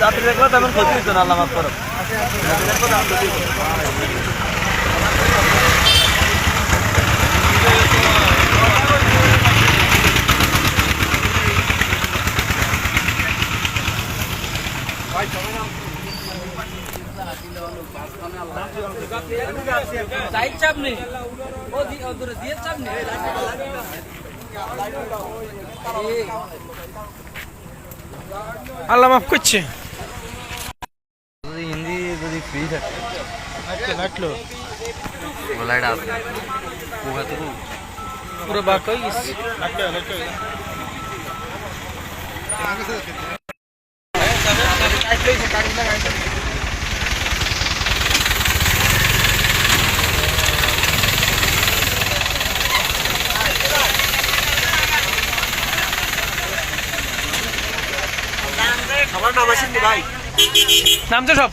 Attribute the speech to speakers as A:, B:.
A: যাত্রী দেখলে তেমন ক্ষতি হতো না আল্লাহ মাফ করো
B: চাপ নেই। দিয়ে চাপ নেই।
C: আল্লাহ মাফ করছে।
A: হিন্দি যদি ফ্রি থাকে।
C: লাগল।
A: লাইট আছে। পোহা তো
C: পুরো বাক হয়ে গেছে। নামছে সব।